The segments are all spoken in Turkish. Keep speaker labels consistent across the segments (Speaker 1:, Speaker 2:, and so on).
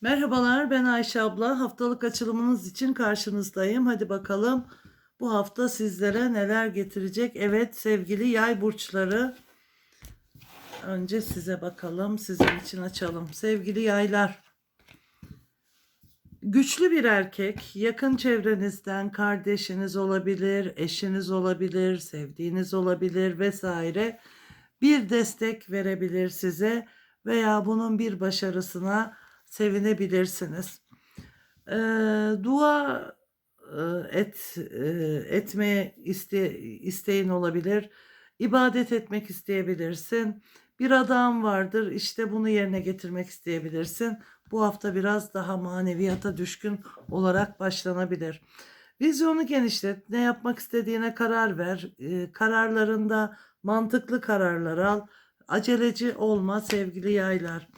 Speaker 1: Merhabalar, ben Ayşe abla. Haftalık açılımınız için karşınızdayım. Hadi bakalım bu hafta sizlere neler getirecek? Evet sevgili yay burçları. Önce size bakalım, sizin için açalım. Sevgili yaylar. Güçlü bir erkek, yakın çevrenizden kardeşiniz olabilir, eşiniz olabilir, sevdiğiniz olabilir vesaire bir destek verebilir size veya bunun bir başarısına sevinebilirsiniz. Ee, dua e, et e, etmeye iste, isteğin olabilir. İbadet etmek isteyebilirsin. Bir adam vardır işte bunu yerine getirmek isteyebilirsin. Bu hafta biraz daha maneviyata düşkün olarak başlanabilir. Vizyonu genişlet, ne yapmak istediğine karar ver. Ee, kararlarında mantıklı kararlar al. Aceleci olma sevgili yaylar.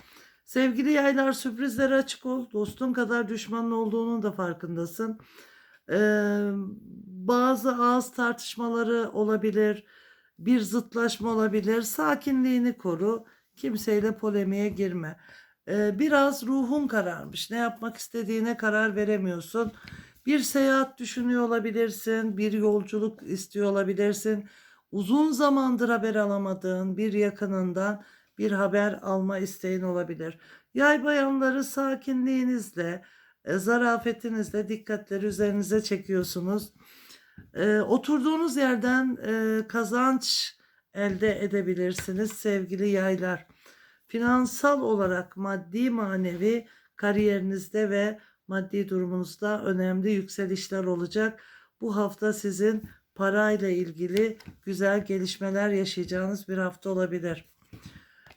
Speaker 1: Sevgili yaylar sürprizlere açık ol. Dostun kadar düşmanın olduğunun da farkındasın. Ee, bazı ağız tartışmaları olabilir. Bir zıtlaşma olabilir. Sakinliğini koru. Kimseyle polemiğe girme. Ee, biraz ruhun kararmış. Ne yapmak istediğine karar veremiyorsun. Bir seyahat düşünüyor olabilirsin. Bir yolculuk istiyor olabilirsin. Uzun zamandır haber alamadığın bir yakınından bir haber alma isteğin olabilir. Yay bayanları sakinliğinizle, e, zarafetinizle dikkatleri üzerinize çekiyorsunuz. E, oturduğunuz yerden e, kazanç elde edebilirsiniz sevgili yaylar. Finansal olarak maddi manevi kariyerinizde ve maddi durumunuzda önemli yükselişler olacak. Bu hafta sizin parayla ilgili güzel gelişmeler yaşayacağınız bir hafta olabilir.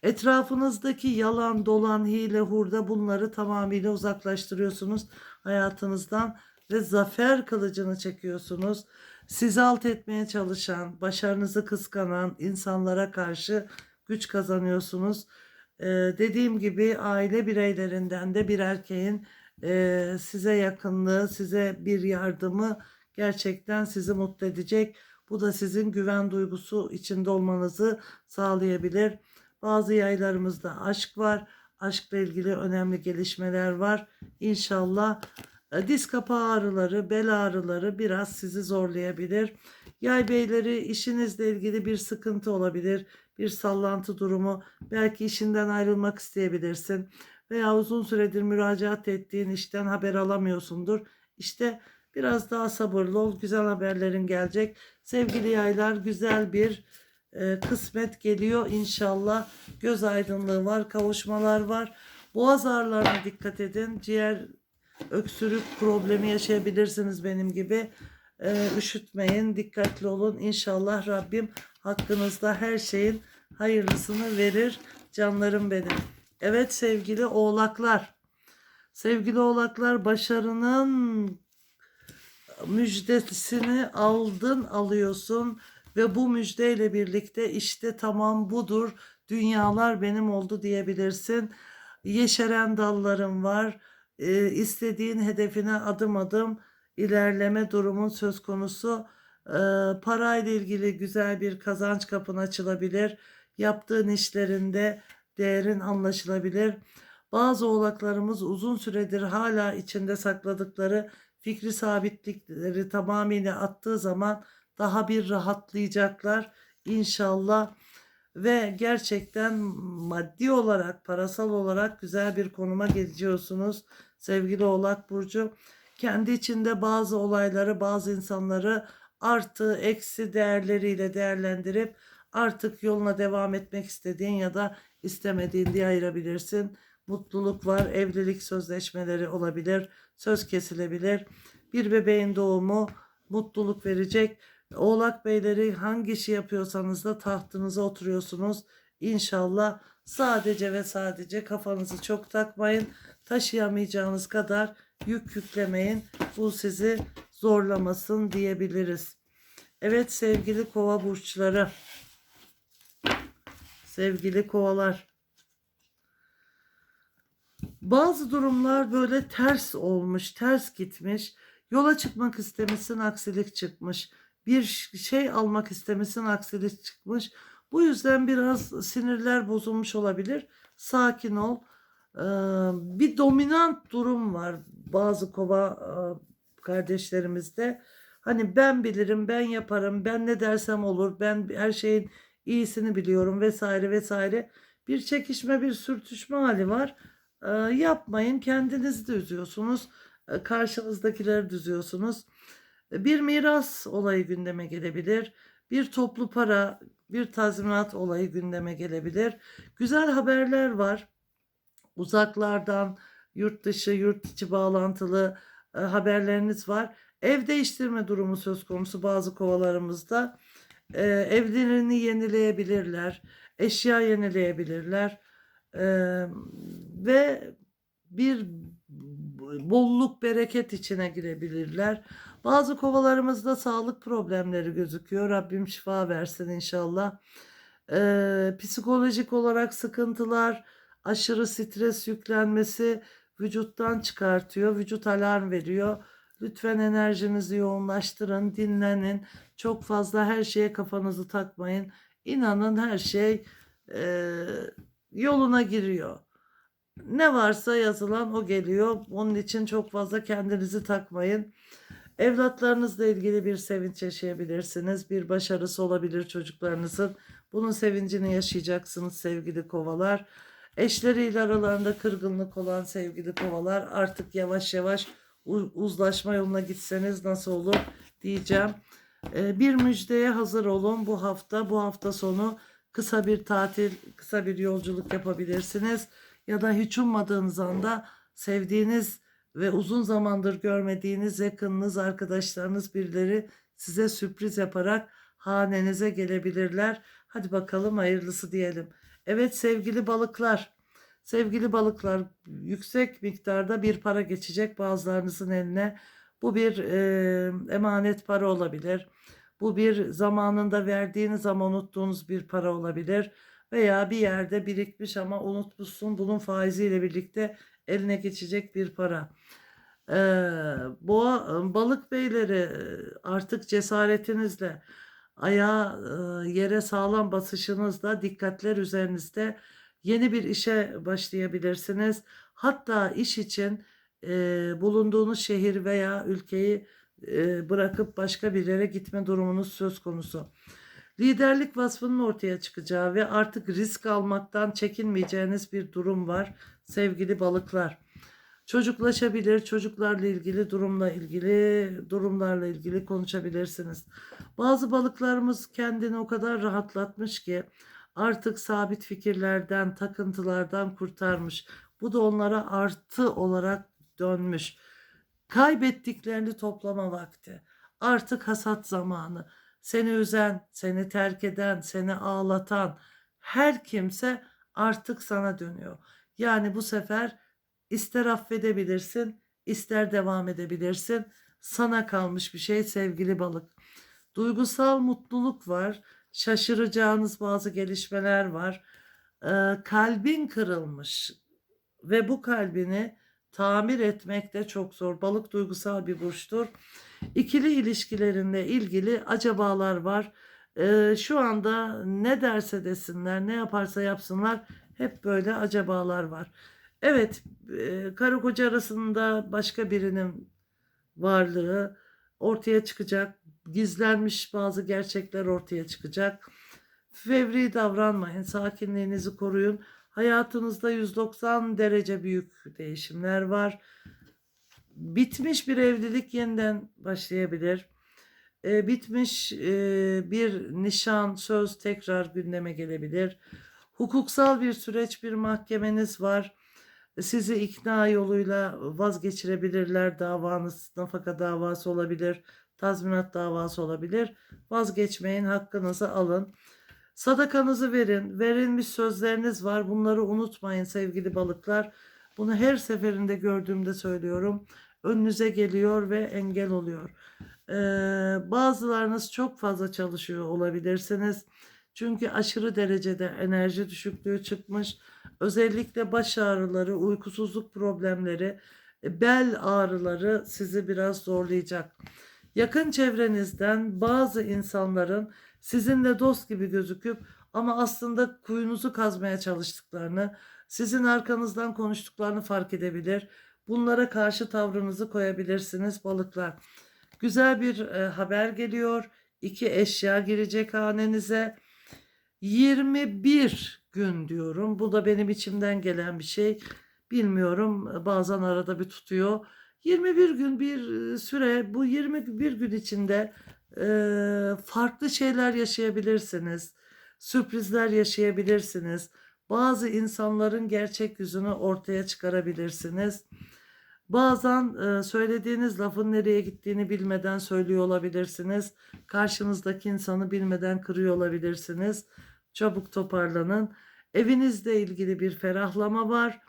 Speaker 1: Etrafınızdaki yalan, dolan, hile, hurda bunları tamamıyla uzaklaştırıyorsunuz hayatınızdan ve zafer kılıcını çekiyorsunuz. Sizi alt etmeye çalışan, başarınızı kıskanan insanlara karşı güç kazanıyorsunuz. Ee, dediğim gibi aile bireylerinden de bir erkeğin e, size yakınlığı, size bir yardımı gerçekten sizi mutlu edecek. Bu da sizin güven duygusu içinde olmanızı sağlayabilir. Bazı yaylarımızda aşk var. Aşkla ilgili önemli gelişmeler var. İnşallah e, diz kapağı ağrıları, bel ağrıları biraz sizi zorlayabilir. Yay beyleri işinizle ilgili bir sıkıntı olabilir. Bir sallantı durumu. Belki işinden ayrılmak isteyebilirsin. Veya uzun süredir müracaat ettiğin işten haber alamıyorsundur. İşte biraz daha sabırlı ol. Güzel haberlerin gelecek. Sevgili yaylar güzel bir e, kısmet geliyor inşallah. Göz aydınlığı var, kavuşmalar var. Boğaz ağrılarına dikkat edin. Ciğer öksürük problemi yaşayabilirsiniz benim gibi. E, üşütmeyin, dikkatli olun. İnşallah Rabbim hakkınızda her şeyin hayırlısını verir. Canlarım benim. Evet sevgili oğlaklar. Sevgili oğlaklar başarının müjdesini aldın alıyorsun ve bu müjdeyle birlikte işte tamam budur dünyalar benim oldu diyebilirsin. Yeşeren dallarım var. Ee, istediğin hedefine adım adım ilerleme durumun söz konusu. Ee, parayla ilgili güzel bir kazanç kapın açılabilir. Yaptığın işlerinde değerin anlaşılabilir. Bazı oğlaklarımız uzun süredir hala içinde sakladıkları fikri sabitlikleri tamamıyla attığı zaman daha bir rahatlayacaklar inşallah ve gerçekten maddi olarak parasal olarak güzel bir konuma geleceksiniz sevgili Oğlak Burcu. Kendi içinde bazı olayları bazı insanları artı eksi değerleriyle değerlendirip artık yoluna devam etmek istediğin ya da istemediğin diye ayırabilirsin. Mutluluk var, evlilik sözleşmeleri olabilir, söz kesilebilir. Bir bebeğin doğumu mutluluk verecek. Oğlak beyleri hangi işi yapıyorsanız da tahtınıza oturuyorsunuz. İnşallah sadece ve sadece kafanızı çok takmayın. Taşıyamayacağınız kadar yük yüklemeyin. Bu sizi zorlamasın diyebiliriz. Evet sevgili kova burçları. Sevgili kovalar. Bazı durumlar böyle ters olmuş, ters gitmiş. Yola çıkmak istemişsin, aksilik çıkmış. Bir şey almak istemişsin, aksilik çıkmış. Bu yüzden biraz sinirler bozulmuş olabilir. Sakin ol. Ee, bir dominant durum var bazı kova e, kardeşlerimizde. Hani ben bilirim, ben yaparım, ben ne dersem olur, ben her şeyin iyisini biliyorum vesaire vesaire. Bir çekişme, bir sürtüşme hali var. Ee, yapmayın, kendinizi de üzüyorsunuz. Ee, karşınızdakileri de üzüyorsunuz. Ee, Bir miras olayı gündeme gelebilir. Bir toplu para, bir tazminat olayı gündeme gelebilir. Güzel haberler var. Uzaklardan, yurt dışı, yurt içi bağlantılı e, haberleriniz var. Ev değiştirme durumu söz konusu bazı kovalarımızda. E, evlerini yenileyebilirler, eşya yenileyebilirler E, ve bir bolluk bereket içine girebilirler. Bazı kovalarımızda sağlık problemleri gözüküyor. Rabbim şifa versin inşallah. E, psikolojik olarak sıkıntılar, aşırı stres yüklenmesi vücuttan çıkartıyor. Vücut alarm veriyor. Lütfen enerjinizi yoğunlaştırın, dinlenin. Çok fazla her şeye kafanızı takmayın. İnanın her şey e, yoluna giriyor. Ne varsa yazılan o geliyor. Onun için çok fazla kendinizi takmayın. Evlatlarınızla ilgili bir sevinç yaşayabilirsiniz. Bir başarısı olabilir çocuklarınızın. Bunun sevincini yaşayacaksınız sevgili kovalar. Eşleriyle aralarında kırgınlık olan sevgili kovalar artık yavaş yavaş uzlaşma yoluna gitseniz nasıl olur diyeceğim. Ee, bir müjdeye hazır olun bu hafta. Bu hafta sonu kısa bir tatil, kısa bir yolculuk yapabilirsiniz. Ya da hiç ummadığınız anda sevdiğiniz ve uzun zamandır görmediğiniz yakınınız, arkadaşlarınız birileri size sürpriz yaparak hanenize gelebilirler. Hadi bakalım hayırlısı diyelim. Evet sevgili balıklar. Sevgili balıklar yüksek miktarda bir para geçecek bazılarınızın eline. Bu bir e, emanet para olabilir. Bu bir zamanında verdiğiniz ama unuttuğunuz bir para olabilir. Veya bir yerde birikmiş ama unutmuşsun bunun faiziyle birlikte eline geçecek bir para. Ee, boğa, balık beyleri artık cesaretinizle ayağa e, yere sağlam basışınızla dikkatler üzerinizde yeni bir işe başlayabilirsiniz. Hatta iş için e, bulunduğunuz şehir veya ülkeyi e, bırakıp başka bir yere gitme durumunuz söz konusu. Liderlik vasfının ortaya çıkacağı ve artık risk almaktan çekinmeyeceğiniz bir durum var sevgili balıklar. Çocuklaşabilir, çocuklarla ilgili durumla ilgili durumlarla ilgili konuşabilirsiniz. Bazı balıklarımız kendini o kadar rahatlatmış ki artık sabit fikirlerden, takıntılardan kurtarmış. Bu da onlara artı olarak dönmüş. Kaybettiklerini toplama vakti. Artık hasat zamanı. Seni üzen, seni terk eden, seni ağlatan her kimse artık sana dönüyor. Yani bu sefer ister affedebilirsin, ister devam edebilirsin. Sana kalmış bir şey sevgili balık. Duygusal mutluluk var. Şaşıracağınız bazı gelişmeler var. Ee, kalbin kırılmış ve bu kalbini tamir etmek de çok zor. Balık duygusal bir burçtur. İkili ilişkilerinde ilgili acabalar var. Ee, şu anda ne derse desinler, ne yaparsa yapsınlar hep böyle acabalar var. Evet, e, karı koca arasında başka birinin varlığı ortaya çıkacak. Gizlenmiş bazı gerçekler ortaya çıkacak. Fevri davranmayın, sakinliğinizi koruyun. Hayatınızda 190 derece büyük değişimler var. Bitmiş bir evlilik yeniden başlayabilir. E, bitmiş e, bir nişan, söz tekrar gündeme gelebilir. Hukuksal bir süreç, bir mahkemeniz var. Sizi ikna yoluyla vazgeçirebilirler. Davanız nafaka davası olabilir, tazminat davası olabilir. Vazgeçmeyin, hakkınızı alın. Sadakanızı verin. Verilmiş sözleriniz var. Bunları unutmayın sevgili balıklar. Bunu her seferinde gördüğümde söylüyorum. Önünüze geliyor ve engel oluyor. Ee, bazılarınız çok fazla çalışıyor olabilirsiniz. Çünkü aşırı derecede enerji düşüklüğü çıkmış. Özellikle baş ağrıları, uykusuzluk problemleri, e, bel ağrıları sizi biraz zorlayacak. Yakın çevrenizden bazı insanların sizinle dost gibi gözüküp ama aslında kuyunuzu kazmaya çalıştıklarını, Sizin arkanızdan konuştuklarını fark edebilir. Bunlara karşı tavrınızı koyabilirsiniz balıklar. Güzel bir e, haber geliyor. İki eşya girecek hanenize. 21 gün diyorum. Bu da benim içimden gelen bir şey. Bilmiyorum bazen arada bir tutuyor. 21 gün bir e, süre bu 21 gün içinde e, farklı şeyler yaşayabilirsiniz. Sürprizler yaşayabilirsiniz. Bazı insanların gerçek yüzünü ortaya çıkarabilirsiniz. Bazen e, söylediğiniz lafın nereye gittiğini bilmeden söylüyor olabilirsiniz. Karşınızdaki insanı bilmeden kırıyor olabilirsiniz. Çabuk toparlanın. Evinizle ilgili bir ferahlama var.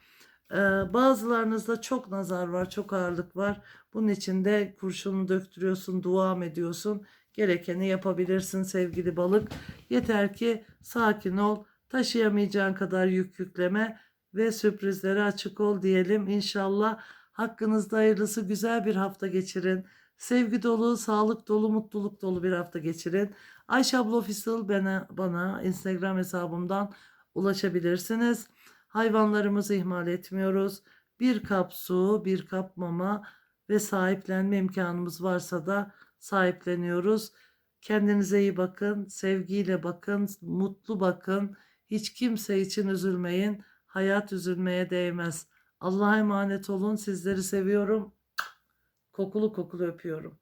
Speaker 1: Ee, bazılarınızda çok nazar var, çok ağırlık var. Bunun için de kurşunu döktürüyorsun, dua ediyorsun. Gerekeni yapabilirsin sevgili balık. Yeter ki sakin ol, taşıyamayacağın kadar yük yükleme ve sürprizlere açık ol diyelim. İnşallah hakkınızda hayırlısı güzel bir hafta geçirin. Sevgi dolu, sağlık dolu, mutluluk dolu bir hafta geçirin. Ayşe abla Official bana, bana Instagram hesabımdan ulaşabilirsiniz. Hayvanlarımızı ihmal etmiyoruz. Bir kap su, bir kap mama ve sahiplenme imkanımız varsa da sahipleniyoruz. Kendinize iyi bakın, sevgiyle bakın, mutlu bakın. Hiç kimse için üzülmeyin. Hayat üzülmeye değmez. Allah'a emanet olun. Sizleri seviyorum. Kokulu kokulu öpüyorum.